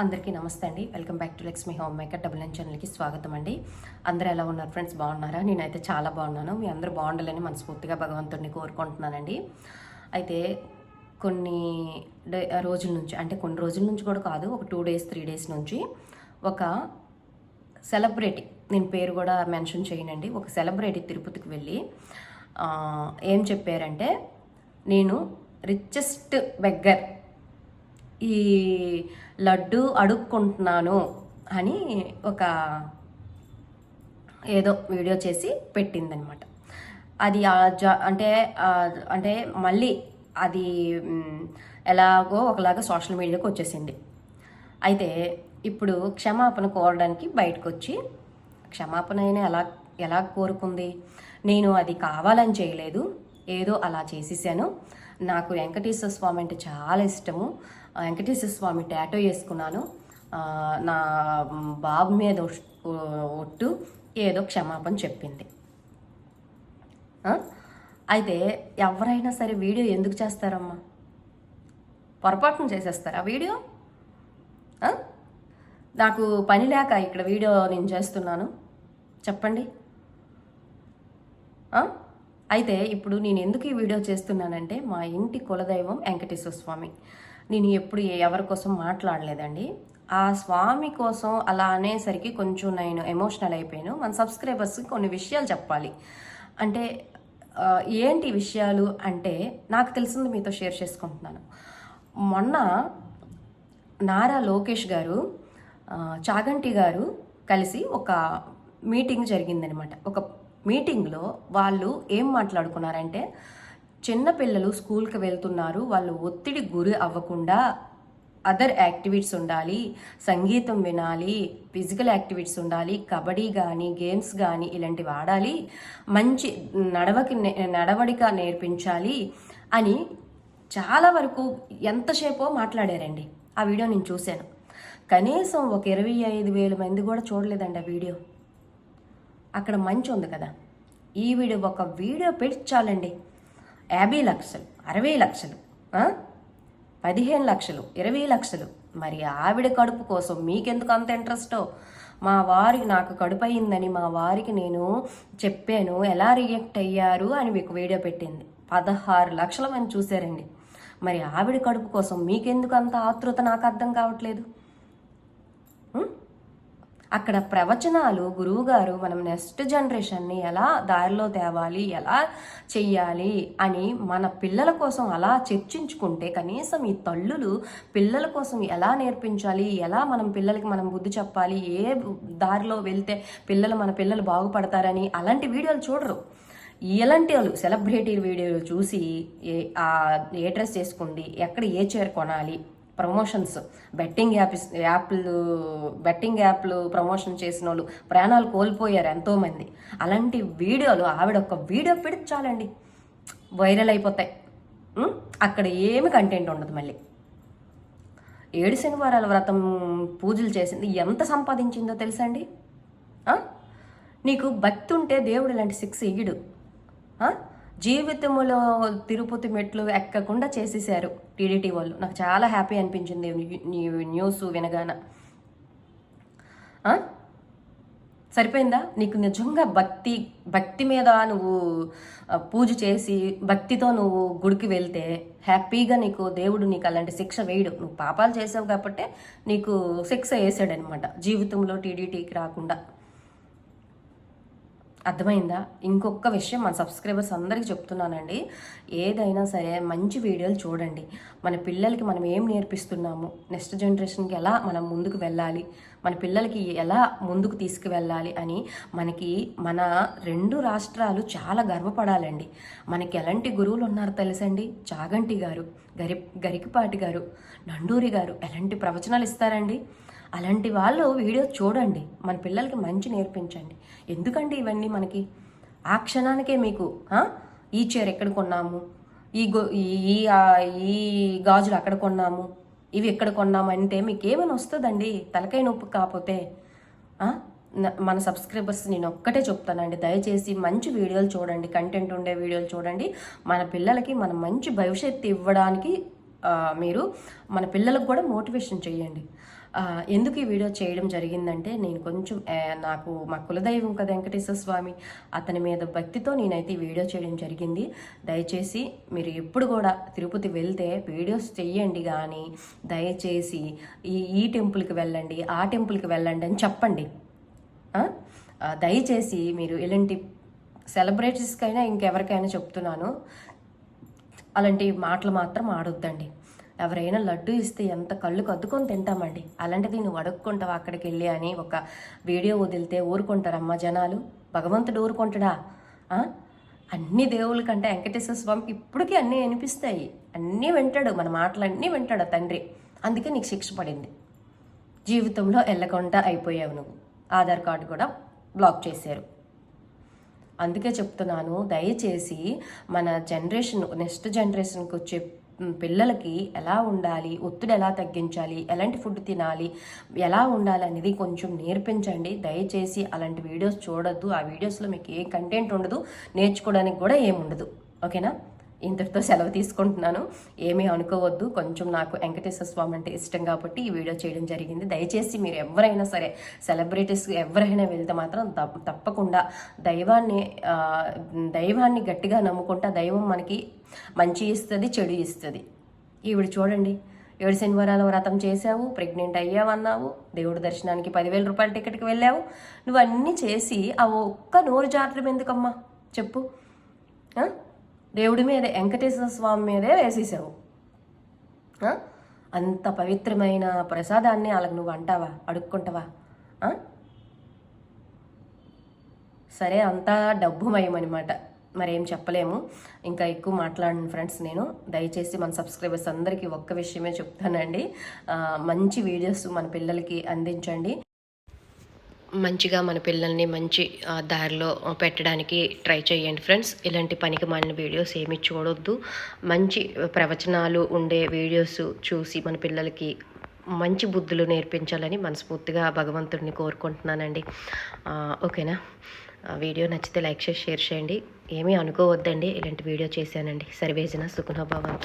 అందరికీ నమస్తే అండి. Welcome back to Lakshmi home maker. Double nine ఛానల్కి స్వాగతం అండి. అందరూ ఎలా ఉన్నారు ఫ్రెండ్స్? బాగున్నారా? నేనైతే చాలా బాగున్నాను. మీ అందరూ బాగుండాలని మనస్ఫూర్తిగా భగవంతుడిని కోరుకుంటున్నానండి. అయితే కొన్ని డే రోజుల నుంచి అంటే కొన్ని రోజుల నుంచి కూడా కాదు ఒక టూ డేస్ త్రీ డేస్ నుంచి ఒక సెలబ్రిటీ నేను పేరు కూడా మెన్షన్ చేయనండి. ఒక సెలబ్రిటీ తిరుపతికి వెళ్ళి ఏం చెప్పారంటే నేను రిచెస్ట్ బెగ్గర్ ఈ లడ్డు అడుక్కుంటున్నాను అని ఒక ఏదో వీడియో చేసి పెట్టిందనమాట. అది అంటే అంటే మళ్ళీ అది ఎలాగో ఒకలాగా సోషల్ మీడియాకి వచ్చేసింది. అయితే ఇప్పుడు క్షమాపణ కోరడానికి బయటకు వచ్చి క్షమాపణ అయినా ఎలా ఎలా కోరుకుంది? నేను అది కావాలని చేయలేదు. ఏదో అలా చేసేసాను. నాకు వెంకటేశ్వర స్వామి అంటే చాలా ఇష్టము. వెంకటేశ్వర స్వామి టాటో వేసుకున్నాను. నా బాబు మీద ఒట్టు ఏదో క్షమాపణ చెప్పింది. అయితే ఎవరైనా సరే వీడియో ఎందుకు చేస్తారమ్మా? పొరపాటున చేసేస్తారా వీడియో? నాకు పని లేక ఇక్కడ వీడియో నేను చేస్తున్నాను. చెప్పండి. ఆ? అయితే ఇప్పుడు నేను ఎందుకు ఈ వీడియో చేస్తున్నానంటే మా ఇంటి కులదైవం వెంకటేశ్వర స్వామి నేను ఎప్పుడు ఎవరి కోసం మాట్లాడలేదండి. ఆ స్వామి కోసం అలా అనేసరికి కొంచెం నేను ఎమోషనల్ అయిపోయాను. మన సబ్స్క్రైబర్స్కి కొన్ని విషయాలు చెప్పాలి. అంటే ఏంటి విషయాలు అంటే నాకు తెలిసింది మీతో షేర్ చేసుకుంటున్నాను. మొన్న నారా లోకేష్ గారు చాగంటి గారు కలిసి ఒక మీటింగ్ జరిగిందనమాట. ఒక మీటింగ్లో వాళ్ళు ఏం మాట్లాడుకున్నారంటే చిన్నపిల్లలు స్కూల్కి వెళ్తున్నారు వాళ్ళు ఒత్తిడి గురి అవ్వకుండా అదర్ యాక్టివిటీస్ ఉండాలి సంగీతం వినాలి ఫిజికల్ యాక్టివిటీస్ ఉండాలి కబడ్డీ కానీ గేమ్స్ కానీ ఇలాంటివి ఆడాలి మంచి నడవకి నడవడిక నేర్పించాలి అని చాలా వరకు ఎంతసేపో మాట్లాడారండి. ఆ వీడియో నేను చూశాను. కనీసం ఒక ఇరవై ఐదు వేల మంది కూడా చూడలేదండి ఆ వీడియో. అక్కడ మంచి ఉంది కదా. ఈ ఒక వీడియో పెట్టి చాలండి. యాభై లక్షలు అరవై లక్షలు పదిహేను లక్షలు ఇరవై లక్షలు. మరి ఆవిడ కడుపు కోసం మీకెందుకు అంత ఇంట్రెస్టో? మా వారికి నాకు కడుపు అయిందని మా వారికి నేను చెప్పాను. ఎలా రియాక్ట్ అయ్యారు అని మీకు వీడియో పెట్టింది. పదహారు లక్షల మంది చూశారండి. మరి ఆవిడ కడుపు కోసం మీకెందుకు అంత ఆతృత? నాకు అర్థం కావట్లేదు. అక్కడ ప్రవచనాలు గురువుగారు మనం నెక్స్ట్ జనరేషన్ని ఎలా దారిలో తేవాలి ఎలా చెయ్యాలి అని మన పిల్లల కోసం అలా చర్చించుకుంటే కనీసం ఈ తల్లులు పిల్లల కోసం ఎలా నేర్పించాలి ఎలా మనం పిల్లలకి మనం బుద్ధి చెప్పాలి ఏ దారిలో వెళ్తే పిల్లలు మన పిల్లలు బాగుపడతారని అలాంటి వీడియోలు చూడరు. ఇలాంటి వాళ్ళు సెలబ్రిటీ వీడియోలు చూసి ఏ ఏ డ్రెస్ చేసుకోండి ఎక్కడ ఏ చీర కొనాలి ప్రమోషన్స్. బెట్టింగ్ యాప్ యాప్లు బెట్టింగ్ యాప్లు ప్రమోషన్ చేసిన వాళ్ళు ప్రాణాలు కోల్పోయారు ఎంతోమంది. అలాంటి వీడియోలు ఆవిడ ఒక వీడియో పెడితే చాలండి. వైరల్ అయిపోతాయి. అక్కడ ఏమి కంటెంట్ ఉండదు మళ్ళీ. ఏడు శనివారాల వ్రతం పూజలు చేసింది ఎంత సంపాదించిందో తెలుసా అండి? నీకు భక్తి ఉంటే దేవుడు ఇలాంటి శిక్ష ఇయ్యడు. జీవితంలో తిరుపతి మెట్లు ఎక్కకుండా చేసేసారు టీడీటీ వాళ్ళు. నాకు చాలా హ్యాపీ అనిపించింది. న్యూస్ వినగాన. సరిపోయిందా? నీకు నిజంగా భక్తి భక్తి మీద నువ్వు పూజ చేసి భక్తితో నువ్వు గుడికి వెళ్తే హ్యాపీగా నీకు దేవుడు నీకు అలాంటి శిక్ష వేయడు. నువ్వు పాపాలు చేసావు కాబట్టి నీకు శిక్ష వేసాడనమాట జీవితంలో టీడీటీకి రాకుండా. అర్థమైందా? ఇంకొక విషయం మన సబ్స్క్రైబర్స్ అందరికీ చెప్తున్నానండి. ఏదైనా సరే మంచి వీడియోలు చూడండి. మన పిల్లలకి మనం ఏం నేర్పిస్తున్నాము? నెక్స్ట్ జనరేషన్కి ఎలా మనం ముందుకు వెళ్ళాలి? మన పిల్లలకి ఎలా ముందుకు తీసుకువెళ్ళాలి అని మనకి మన రెండు రాష్ట్రాలు చాలా గర్వపడాలండి. మనకి ఎలాంటి గురువులు ఉన్నారు తెలుసండి? చాగంటి గారు గరి గరికిపాటి గారు నండూరి గారు ఎలాంటి ప్రవచనాలు ఇస్తారండి? అలాంటి వాళ్ళు వీడియో చూడండి. మన పిల్లలకి మంచి నేర్పించండి. ఎందుకండి ఇవన్నీ మనకి? ఆ క్షణానికే మీకు ఈ చీర ఎక్కడ కొన్నాము? ఈ గో ఈ- ఈ ఈ గాజులు అక్కడ కొన్నాము? ఇవి ఎక్కడ కొన్నాము అంటే మీకు ఏమైనా వస్తుందండి? తలకాయ నొప్పి కాకపోతే మన సబ్స్క్రైబర్స్ నేను ఒక్కటే చెప్తానండి. దయచేసి మంచి వీడియోలు చూడండి. కంటెంట్ ఉండే వీడియోలు చూడండి. మన పిల్లలకి మనం మంచి భవిష్యత్తు ఇవ్వడానికి మీరు మన పిల్లలకు కూడా మోటివేషన్ చేయండి. ఎందుకు ఈ వీడియో చేయడం జరిగిందంటే నేను కొంచెం నాకు మా కులదైవం కదా వెంకటేశ్వర స్వామి అతని మీద భక్తితో నేనైతే ఈ వీడియో చేయడం జరిగింది. దయచేసి మీరు ఎప్పుడు కూడా తిరుపతి వెళ్తే వీడియోస్ చెయ్యండి కానీ దయచేసి ఈ ఈ టెంపుల్కి వెళ్ళండి ఆ టెంపుల్కి వెళ్ళండి అని చెప్పండి. దయచేసి మీరు ఇలాంటి సెలబ్రిటీస్కైనా ఇంకెవరికైనా చెప్తున్నాను. అలాంటి మాటలు మాత్రం ఆడొద్దండి. ఎవరైనా లడ్డు ఇస్తే ఎంత కళ్ళు కద్దుకొని తింటామండి. అలాంటిది నువ్వు అడుక్కుంటావు అక్కడికి వెళ్ళి అని ఒక వీడియో వదిలితే ఊరుకుంటారమ్మా జనాలు. భగవంతుడు ఊరుకుంటాడా? అన్ని దేవుళ్ళ కంటే వెంకటేశ్వర స్వామికి ఇప్పటికీ అన్నీ అనిపిస్తాయి అన్నీ వింటాడు. మన మాటలన్నీ వింటాడు తండ్రి. అందుకే నీకు శిక్ష పడింది. జీవితంలో వెళ్ళకుండా అయిపోయావు నువ్వు. ఆధార్ కార్డు కూడా బ్లాక్ చేశారు. అందుకే చెప్తున్నాను దయచేసి మన జనరేషన్ నెక్స్ట్ జనరేషన్కి వచ్చే పిల్లలకి ఎలా ఉండాలి ఒత్తిడి ఎలా తగ్గించాలి ఎలాంటి ఫుడ్ తినాలి ఎలా ఉండాలి అనేది కొంచెం నేర్పించండి. దయచేసి అలాంటి వీడియోస్ చూడొద్దు. ఆ వీడియోస్లో మీకు ఏ కంటెంట్ ఉండదు నేర్చుకోవడానికి కూడా ఏముండదు. ఓకేనా? ఇంతటితో సెలవు తీసుకుంటున్నాను. ఏమీ అనుకోవద్దు. కొంచెం నాకు వెంకటేశ్వర స్వామి అంటే ఇష్టం కాబట్టి ఈ వీడియో చేయడం జరిగింది. దయచేసి మీరు ఎవరైనా సరే సెలబ్రిటీస్ ఎవరైనా వెళ్తే మాత్రం తప్ప- తప్పకుండా దైవాన్ని దైవాన్ని గట్టిగా నమ్ముకుంటా దైవం మనకి మంచి ఇస్తుంది చెడు ఇస్తుంది. ఈవిడ చూడండి. ఏడు శనివారాల వ్రతం చేసావు ప్రెగ్నెంట్ అయ్యావన్నావు దేవుడి దర్శనానికి పదివేల రూపాయల టికెట్కి వెళ్ళావు. నువ్వు అన్నీ చేసి ఆ ఒక్క నోరు జాతర ఎందుకమ్మా చెప్పు దేవుడి మీద వెంకటేశ్వర స్వామి మీదే వేసేసావు. అంత పవిత్రమైన ప్రసాదాన్ని వాళ్ళకి నువ్వు అంటావా? అడుక్కుంటావా? సరే అంతా డబ్బుమయమనమాట. మరేం చెప్పలేము. ఇంకా ఎక్కువ మాట్లాడను ఫ్రెండ్స్ నేను. దయచేసి మన సబ్స్క్రైబర్స్ అందరికీ ఒక్క విషయమే చెప్తానండి. మంచి వీడియోస్ మన పిల్లలకి అందించండి. మంచిగా మన పిల్లల్ని మంచి దారిలో పెట్టడానికి ట్రై చేయండి ఫ్రెండ్స్. ఇలాంటి పనికి మాలిన వీడియోస్ ఏమీ చూడొద్దు. మంచి ప్రవచనాలు ఉండే వీడియోస్ చూసి మన పిల్లలకి మంచి బుద్ధులు నేర్పించాలని మనస్ఫూర్తిగా భగవంతుడిని కోరుకుంటున్నానండి. ఓకేనా? వీడియో నచ్చితే లైక్ చేసి షేర్ చేయండి. ఏమీ అనుకోవద్దండి. ఇలాంటి వీడియో చేశానండి. సర్వేజన సుఖనోభావం